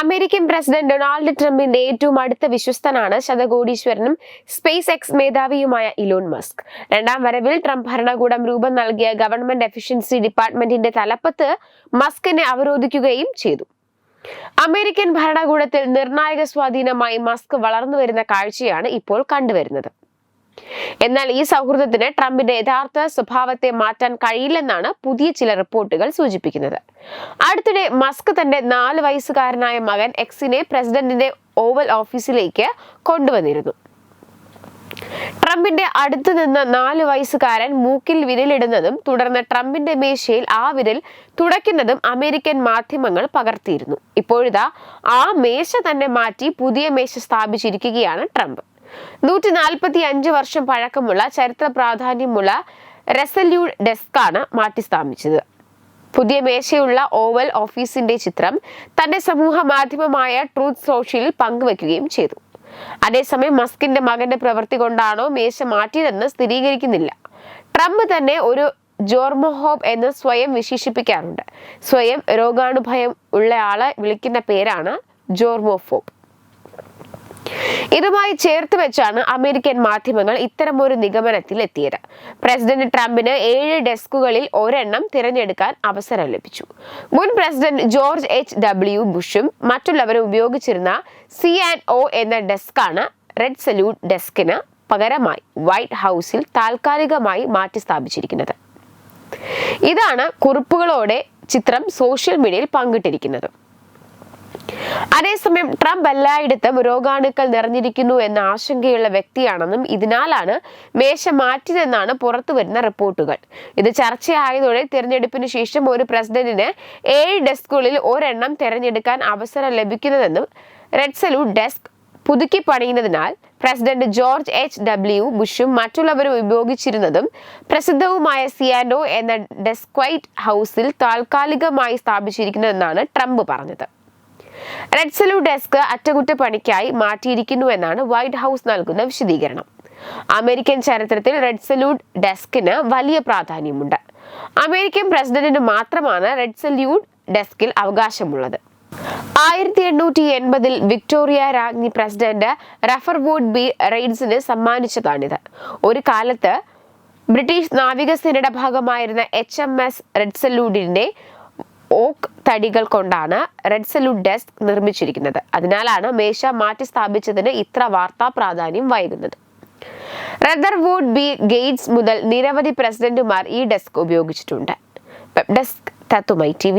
American president Donald ട്രംപിന്റെ ഏറ്റവും അടുത്ത വിശ്വസ്തനാണ് ശതകോടീശ്വരനും സ്പേസ് എക്സ് മേധാവിയുമായ ഇലോൺ മസ്ക്. രണ്ടാം വരവിൽ ട്രംപ് ഭരണകൂടം രൂപം നൽകിയ ഗവൺമെന്റ് എഫിഷ്യൻസി ഡിപ്പാർട്ട്മെന്റിന്റെ തലപ്പത്ത് മസ്കിനെ അവരോധിക്കുകയും ചെയ്തു. അമേരിക്കൻ ഭരണകൂടത്തിൽ നിർണായക സ്വാധീനമായി മസ്ക് വളർന്നു വരുന്ന കാഴ്ചയാണ് ഇപ്പോൾ കണ്ടുവരുന്നത്. എന്നാൽ ഈ സൗഹൃദത്തിന് ട്രംപിന്റെ യഥാർത്ഥ സ്വഭാവത്തെ മാറ്റാൻ കഴിയില്ലെന്നാണ് പുതിയ ചില റിപ്പോർട്ടുകൾ സൂചിപ്പിക്കുന്നത്. അടുത്തിടെ മസ്ക് തന്റെ നാല് വയസ്സുകാരനായ മകൻ എക്സിനെ പ്രസിഡന്റിന്റെ ഓവൽ ഓഫീസിലേക്ക് കൊണ്ടുവന്നിരുന്നു. ട്രംപിന്റെ അടുത്ത് നിന്ന് നാല് വയസ്സുകാരൻ മൂക്കിൽ വിരലിടുന്നതും തുടർന്ന് ട്രംപിന്റെ മേശയിൽ ആ വിരൽ തുടയ്ക്കുന്നതും അമേരിക്കൻ മാധ്യമങ്ങൾ പകർത്തിയിരുന്നു. ഇപ്പോഴിതാ ആ മേശ തന്നെ മാറ്റി പുതിയ മേശ സ്ഥാപിച്ചിരിക്കുകയാണ് ട്രംപ്. നൂറ്റി നാൽപ്പത്തി അഞ്ച് വർഷം പഴക്കമുള്ള ചരിത്ര പ്രാധാന്യമുള്ള റെസല്യൂ ഡെസ്കാണ് മാറ്റി സ്ഥാപിച്ചത് പുതിയ മേശയുള്ള ഓവൽ ഓഫീസിന്റെ ചിത്രം തന്റെ സമൂഹ മാധ്യമമായ ട്രൂത്ത് സോഷ്യലിൽ പങ്കുവെക്കുകയും ചെയ്തു. അതേസമയം മസ്കിന്റെ മകന്റെ പ്രവൃത്തി കൊണ്ടാണോ മേശ മാറ്റിയതെന്ന് സ്ഥിരീകരിക്കുന്നില്ല. ട്രംപ് തന്നെ ഒരു ജോർമോഹോബ് എന്ന് സ്വയം വിശേഷിപ്പിക്കാറുണ്ട്. സ്വയം രോഗാണുഭയം ഉള്ളയാളെ വിളിക്കുന്ന പേരാണ് ജോർമോഫോബ്. ഇതുമായി ചേർത്ത് വെച്ചാണ് അമേരിക്കൻ മാധ്യമങ്ങൾ ഇത്തരമൊരു നിഗമനത്തിൽ എത്തിയത്. പ്രസിഡന്റ് ട്രംപിന് ഏഴ് ഡെസ്കുകളിൽ ഒരെണ്ണം തിരഞ്ഞെടുക്കാൻ അവസരം ലഭിച്ചു. മുൻ പ്രസിഡന്റ് ജോർജ് എച്ച്. ഡബ്ല്യു. ബുഷും മറ്റുള്ളവരും ഉപയോഗിച്ചിരുന്ന സി ആൻഡ് ഒ എന്ന ഡെസ്കാണ് റെഡ് സല്യൂട്ട് ഡെസ്കിന് പകരമായി വൈറ്റ് ഹൗസിൽ താൽക്കാലികമായി മാറ്റി സ്ഥാപിച്ചിരിക്കുന്നത്. ഇതാണ് കുറിപ്പുകളോടെ ചിത്രം സോഷ്യൽ മീഡിയയിൽ പങ്കിട്ടിരിക്കുന്നത്. അതേസമയം ട്രംപ് എല്ലായിടത്തും രോഗാണുക്കൾ നിറഞ്ഞിരിക്കുന്നു എന്ന ആശങ്കയുള്ള വ്യക്തിയാണെന്നും ഇതിനാലാണ് മേശ മാറ്റിയതെന്നാണ് പുറത്തുവരുന്ന റിപ്പോർട്ടുകൾ. ഇത് ചർച്ചയായതോടെ തിരഞ്ഞെടുപ്പിന് ശേഷം ഒരു പ്രസിഡന്റിന് ഏഴ് ഡെസ്കുകളിൽ ഒരെണ്ണം തിരഞ്ഞെടുക്കാൻ അവസരം ലഭിക്കുന്നതെന്നും റെഡ് സല്യൂട്ട് ഡെസ്ക് പുതുക്കി പണിയുന്നതിനാൽ പ്രസിഡന്റ് ജോർജ് എച്ച് ഡബ്ല്യു ബുഷും മറ്റുള്ളവരും ഉപയോഗിച്ചിരുന്നതും പ്രസിദ്ധവുമായ സിയാൻഡോ എന്ന ഡെസ്ക്വൈറ്റ് ഹൗസിൽ താൽക്കാലികമായി സ്ഥാപിച്ചിരിക്കുന്നതെന്നാണ് ട്രംപ് പറഞ്ഞത്. റെഡ് സലൂ ഡെസ്ക് അറ്റകുറ്റപ്പണിക്കായി മാറ്റിയിരിക്കുന്നുവെന്നാണ് വൈറ്റ് ഹൗസ് നൽകുന്ന വിശദീകരണം. അമേരിക്കൻ ചരിത്രത്തിൽ റെഡ് സല്യൂട്ട് ഡെസ്കിന് വലിയ പ്രാധാന്യമുണ്ട്. അമേരിക്കൻ പ്രസിഡന്റിന് മാത്രമാണ് റെഡ് സല്യൂട്ട് ഡെസ്കിൽ അവകാശമുള്ളത്. ആയിരത്തി എണ്ണൂറ്റി എൺപതിൽ വിക്ടോറിയ രാജ്ഞി പ്രസിഡന്റ് റഫർ റഫർവുഡ് ബി റെയ്ഡ്സിന് സമ്മാനിച്ചതാണിത്. ഒരു കാലത്ത് ബ്രിട്ടീഷ് നാവികസേനയുടെ ഭാഗമായിരുന്ന എച്ച് എം എസ് റെഡ് സല്യൂട്ടിന്റെ ഓക്ക് തടികൾ കൊണ്ടാണ് റെഡ് സലൂട്ട് ഡെസ്ക് നിർമ്മിച്ചിരിക്കുന്നത്. അതിനാലാണ് മേശ മാറ്റി സ്ഥാപിച്ചതിന് ഇത്ര വാർത്താ പ്രാധാന്യം വൈകുന്നത്. റദർവുഡ് ബി ഗേറ്റ്സ് മുതൽ നിരവധി പ്രസിഡന്റുമാർ ഈ ഡെസ്ക് ഉപയോഗിച്ചിട്ടുണ്ട്. ഡെസ്ക് തത്തുമൈ ടി